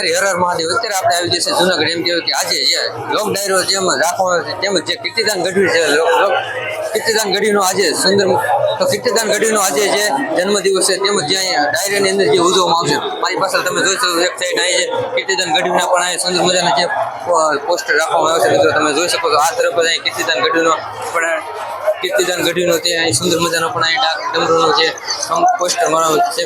ગિરનારી હર હર મહાદેવ, અત્યારે આપણે આવી જશે જુનાગઢ. એમ કહેવાય કે આજે જે લોક ડાયરો જેમ રાખવાનો છે. તેમજ જે કીર્તિદાન ગઢવી છે કીર્તિદાન ગઢવીનો આજે સુંદર તો કીર્તિદાન ગઢવીનો આજે જે જન્મદિવસ છે, તેમજ જે અહીંયા ડાયરાની અંદર જે ઉજવવામાં આવશે. મારી પાછળ તમે જોઈ શકો એક સાઈડ અહીં છે. કીર્તિદાન ગઢવીના પણ અહીંયા સુંદર મજાના જે પોસ્ટર રાખવામાં આવે છે. મિત્રો, તમે જોઈ શકો છો, આ તરફ અહીં કીર્તિદાન ગઢવીનો પણ કીર્તિદાન ગઢવીનો તે અહીં સુંદર મજાનો પણ અહીં ડાક ડમરોનો જે પોસ્ટર મારો છે.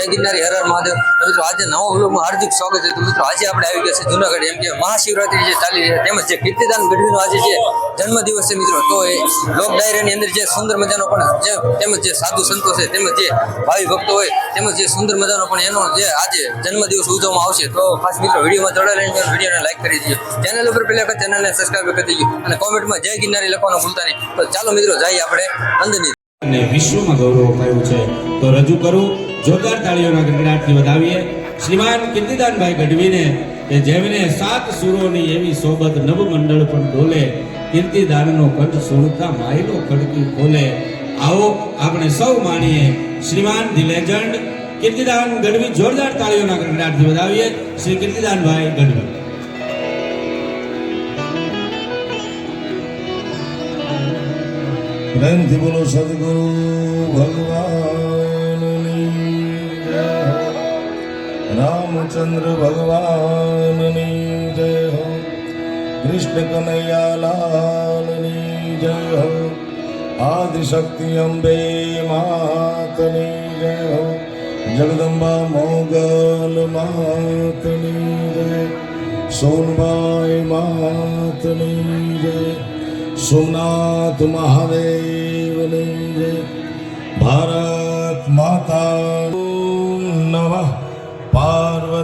જય ગિરનારી, હર હર મહાદેવ. મિત્રો, આજે નવો વ્લોગમાં હાર્દિક સ્વાગત છે. તો મિત્રો, આજે આપણે આવી ગયા છે જુનાગઢ એમ કે મહાશિવરાત્રી જે ચાલી રહી છે, તેમજ જે કીર્તિદાન ગઢવીનો આજે જે જન્મદિવસ છે મિત્રો, તો એ લોક ડાયરાની અંદર જે સુંદર મજાનો પણ જે, તેમજ જે સાધુ સંતો છે, તેમજ જે ભાવિ ભક્તો હોય, તેમજ જે સુંદર મજાનો પણ એનો જે આજે જન્મદિવસ ઉજવવામાં આવશે. તો ખાસ મિત્રો, વિડીયોમાં જોડાયેલા વિડીયોને લાઈક કરી દીજો. ચેનલ ઉપર પહેલા વખત ચેનલને સબસ્ક્રાઈબ કરી દીજો અને કોમેન્ટમાં જય ગિરનારી લખવાનું ભૂલતા નહીં. તો ચાલો મિત્રો, જઈએ આપણે અંદરની અને વિશ્વમાં ગૌરવ અપાયું છે. તો રજૂ કરું જોરદાર તાળીઓના ગણગડાટથી વધાવીએ. શ્રીમાન કીર્તિદાનભાઈ ગઢવીને કે જેમને સાત સુરોની એવી સોબત નવમંડળ પણ ડોલે, કીર્તિદાનનો કંઠ સુરતા માયલો ખડકી ખોલે. આવો આપણે સૌ માણીએ શ્રીમાન ધી લેજન્ડ. કીર્તિદાન ગઢવી જોરદાર તાળીઓના ગણગડાટથી વધાવીએ. શ્રી કીર્તિદાનભાઈ ગઢવી. પ્રેમથી બોલો સદગુરુ ભગવાનની રામચંદ્ર ભગવાનની જય હો. કૃષ્ણ કનૈયાલાલની જય હો. આદિશક્તિ અંબે માતની જય હો. જગદંબા મોગલ માતની જય. સોનબાઈ માતની જય. સોમનાથ મહાદેવની જય. ભારત માતા નમઃ.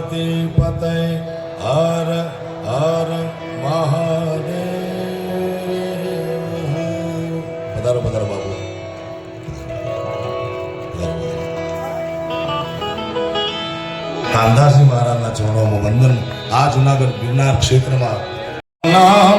પાર્વતી પતય હર હર મહાદેવ પધારો પધારો મહારાજના ચરણોમાં વંદન આ જુનાગઢ ગિરનાર ક્ષેત્રમાં નામની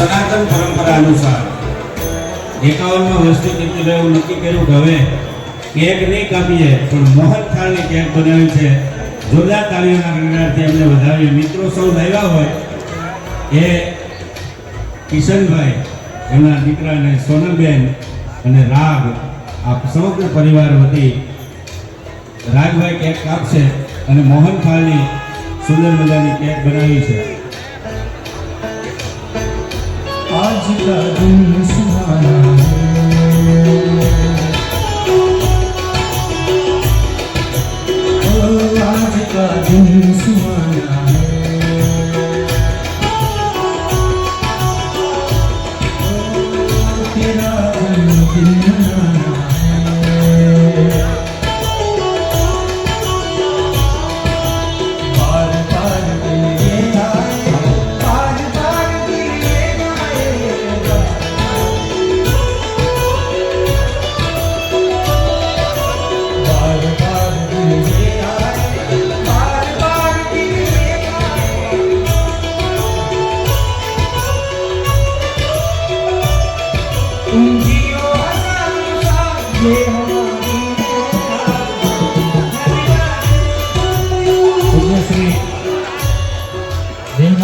સનાતન પરંપરા અનુસાર એકાવનમાં વર્ષથી કીર્તિભાઈ એવું નક્કી કર્યું કે હવે કેક નહીં કાપીએ, પણ મોહન થાળની કેક બનાવી છે. જોરદાર તાળીઓના ગણગારથી એમને વધાવી મિત્રો સૌ લાવ્યા હોય એ કિશનભાઈ, એમના દીકરાને સોનલબેન અને રાગ આ સમગ્ર પરિવાર વતી રાજભાઈ કેક કાપશે અને મોહન થાળની સુંદર મજાની કેક બનાવી છે. आज का दिन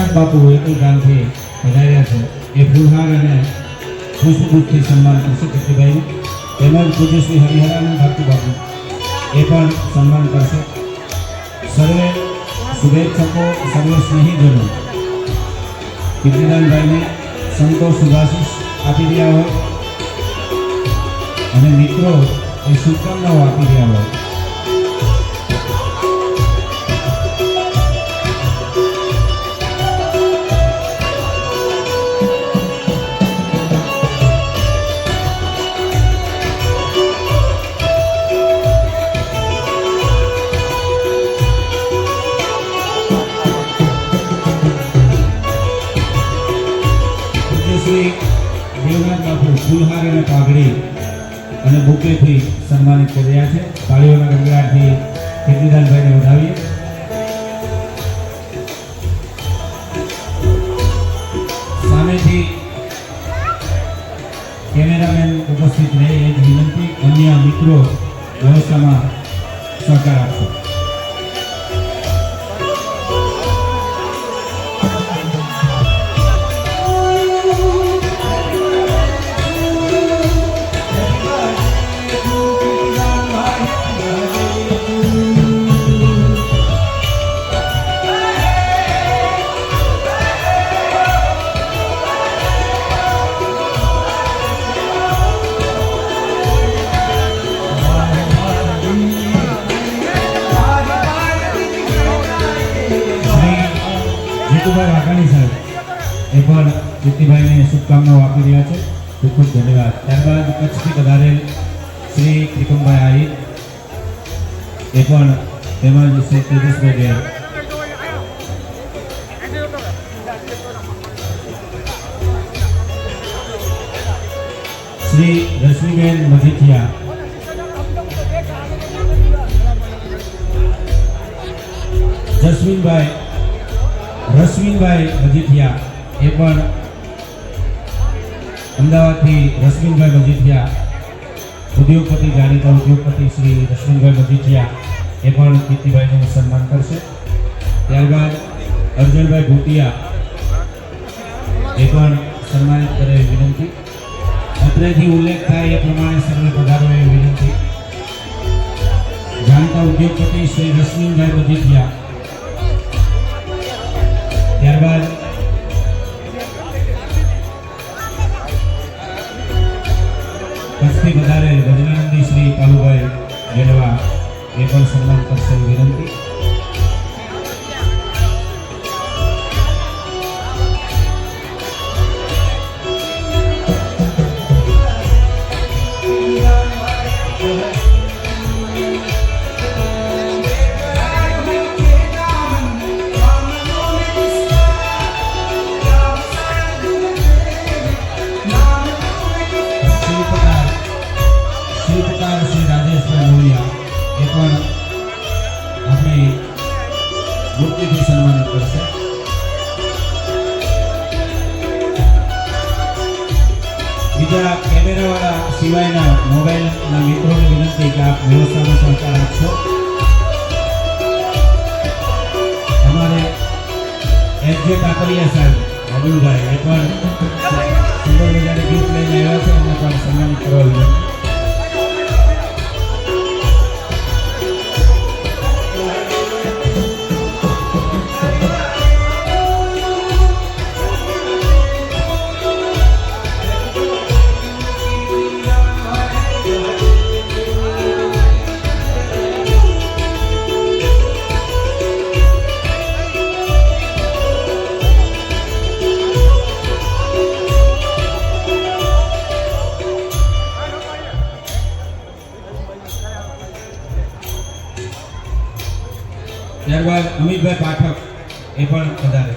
દેવનાથ બાપુ એકલ ગામથી પધાર્યા છે. એ ફૂલહાર અને ખુશબુખથી સન્માન કરશે કીર્તિભાઈનું. તેમજ પૂજ્ય શ્રી હરિહરાનંદ ભક્તિ બાપુ એ પણ સન્માન કરશે. સર્વે શુભેચ્છકો, સર્વે સ્નેહીજનો. કીર્તિદાનભાઈને સંતોષ શુભાશીષ આપી રહ્યા હોય. અને મિત્રો, એ શુભકામનાઓ આપી રહ્યા હોય. શ્રી દેવનાથ બાપુ ફૂલહાર અને પાઘડી અને બુકેથી સન્માનિત કરી રહ્યા છે. તાળીઓના ગણગડાટથી કીર્તિદાનભાઈને વધાવીએ. સામેથી કેમેરામેન ઉપસ્થિત રહે, એ વિનંતી. અન્ય મિત્રો વ્યવસ્થામાં સહકાર આપશો. જીતુભાઈ વાઘાણી સાહેબ. એ પણ કીર્તિભાઈને શુભકામનાઓ આપી રહ્યા છે. ખૂબ ખૂબ ધન્યવાદ. ત્યારબાદ કચ્છથી પધારેલ શ્રી ત્રિકમભાઈ આહિર. એ પણ તેમજ શ્રી તેજસભાઈ ડેર શ્રી રશ્મિબેન મજીઠિયા જસ્મીનભાઈ રશ્મિનભાઈ મજીઠિયા એ પણ અમદાવાદથી રશ્મિનભાઈ મજીઠિયા ઉદ્યોગપતિ, જાણીતા ઉદ્યોગપતિ શ્રી રશ્મિનભાઈ મજીઠિયા એ પણ કીર્તિભાઈનું સન્માન કરશે. ત્યારબાદ અર્જુનભાઈ ભૂટિયા, એ પણ સન્માનિત કરે વિનંતી. અત્રેથી ઉલ્લેખ થાય એ પ્રમાણે સર્વે પધારો એ વિનંતી. જાણીતા ઉદ્યોગપતિ શ્રી રશ્મિનભાઈ મજીઠિયા ત્યારબાદ કચ્છથી વધારે રજનાનંદી શ્રી કાલુભાઈ ગેલવા એ પણ સન્માન કરશે વિનંતી. પણ આપણે મૂર્તિથી સન્માનિત કરશે બીજા કેમેરાવાળા સિવાયના મોબાઈલના મિત્રોને વિનંતી કે આપ વ્યવસ્થાનો સહકાર આપશો અમારે એસ જે કાકડિયા સાહેબ અબુલભાઈ એ પણ સુંદર મજાની ગીત લઈને આવ્યા છે, એમને પણ સન્માનિત કરવા વિનંતી. ત્યારબાદ પાઠક એ પણ વધારે.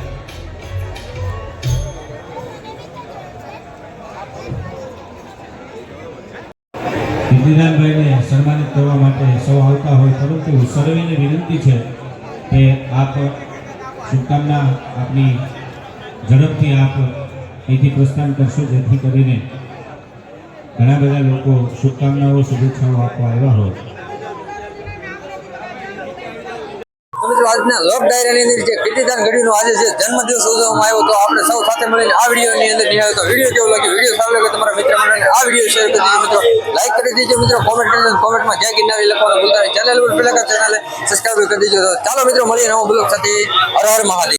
ઇન્દિરાનભાઈને સન્માનિત કરવા માટે સૌ આવતા હોય, પરંતુ સર્વેને વિનંતી છે કે આપ શુભકામના આપની ઝડપથી આપ અહીંથી પ્રસ્થાન કરશો, જેથી કરીને ઘણા બધા લોકો શુભકામનાઓ, શુભેચ્છાઓ આપવા આવ્યા હોય. આજના લોક ડાયરાની અંદર જે કીર્તિદાન ગઢવીનો આજે જે જન્મદિવસ ઉજવવામાં આવ્યો તો આપણે સૌ સાથે મળીને આ વિડીયોની અંદર નિહાળ્યો તો વીડિયો કેવો લાગ્યો? વીડિયો સારો લાગે તમારા મિત્ર મંડળને આ વીડિયો શેર કરી દીજો મિત્રો. લાઈક કરી દીજો મિત્રો કોમેન્ટ કરી કોમેન્ટમાં જય ગિરનારી લખવાનું ભૂલતા નહીં. ચેનલ ઉપર પેલા ચેનલ સબસ્ક્રાઈબ કરી દીજો ચાલો મિત્રો, મળીએ નવો બ્લોગ સાથે. હર હર મહાદેવ.